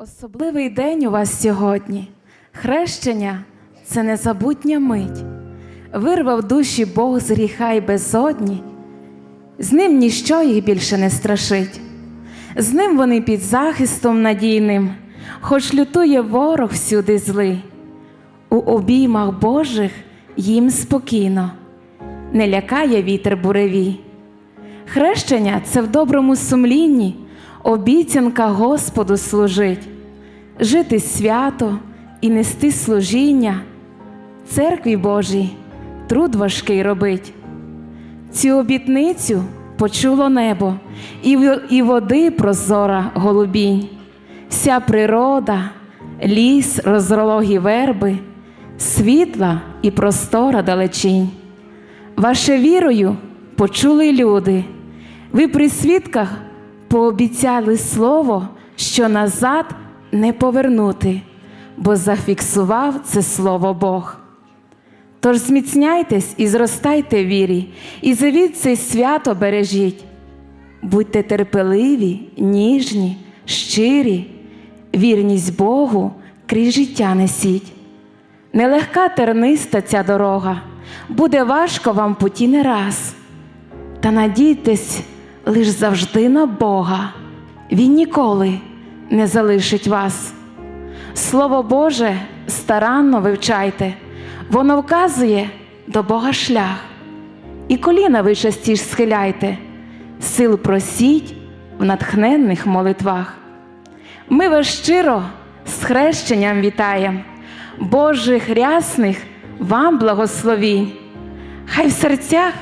Особливий день у вас сьогодні. Хрещення це незабутня мить. Вирвав душі Бог з гріха й безодні. З ним ніщо їх більше не страшить. З ним вони під захистом надійним, хоч лютує ворог всюди злий. У обіймах Божих їм спокійно, не лякає вітер буревій. Хрещення це в доброму сумлінні, обіцянка Господу служить, жити свято і нести служіння, церкві Божій труд важкий робить. Цю обітницю почуло небо, і, води прозора голубінь, вся природа, ліс, розрологі верби, світла і простора далечінь. Ваше вірою почули люди. Ви при свідках пообіцяли слово, що назад не повернути, бо зафіксував це слово Бог. Тож зміцняйтесь і зростайте вірі, і завіт цей свято бережіть. Будьте терпеливі, ніжні, щирі, вірність Богу крізь життя несіть. Нелегка терниста ця дорога, буде важко вам путі не раз. Та надійтесь лиш завжди на Бога, Він ніколи не залишить вас. Слово Боже старанно вивчайте, воно вказує до Бога шлях. І коліна ви частіш схиляйте, сил просіть в натхненних молитвах. Ми вас щиро з хрещенням вітаєм, Божих рясних вам благословінь. Хай в серцях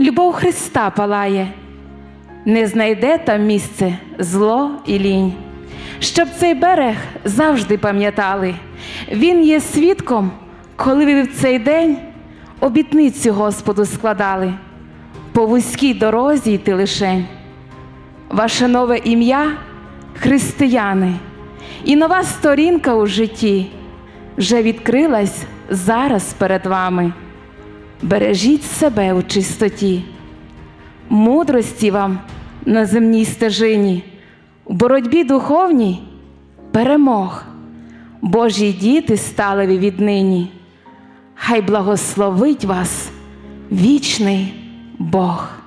любов Христа палає, не знайде там місце зло і лінь. Щоб цей берег завжди пам'ятали, він є свідком, коли ви в цей день обітницю Господу складали, по вузькій дорозі йти лишень. Ваше нове ім'я християни, і нова сторінка у житті вже відкрилась зараз перед вами. Бережіть себе у чистоті, мудрості вам на земній стежині, у боротьбі духовній перемог. Божі діти стали ви віднині. Хай благословить вас вічний Бог.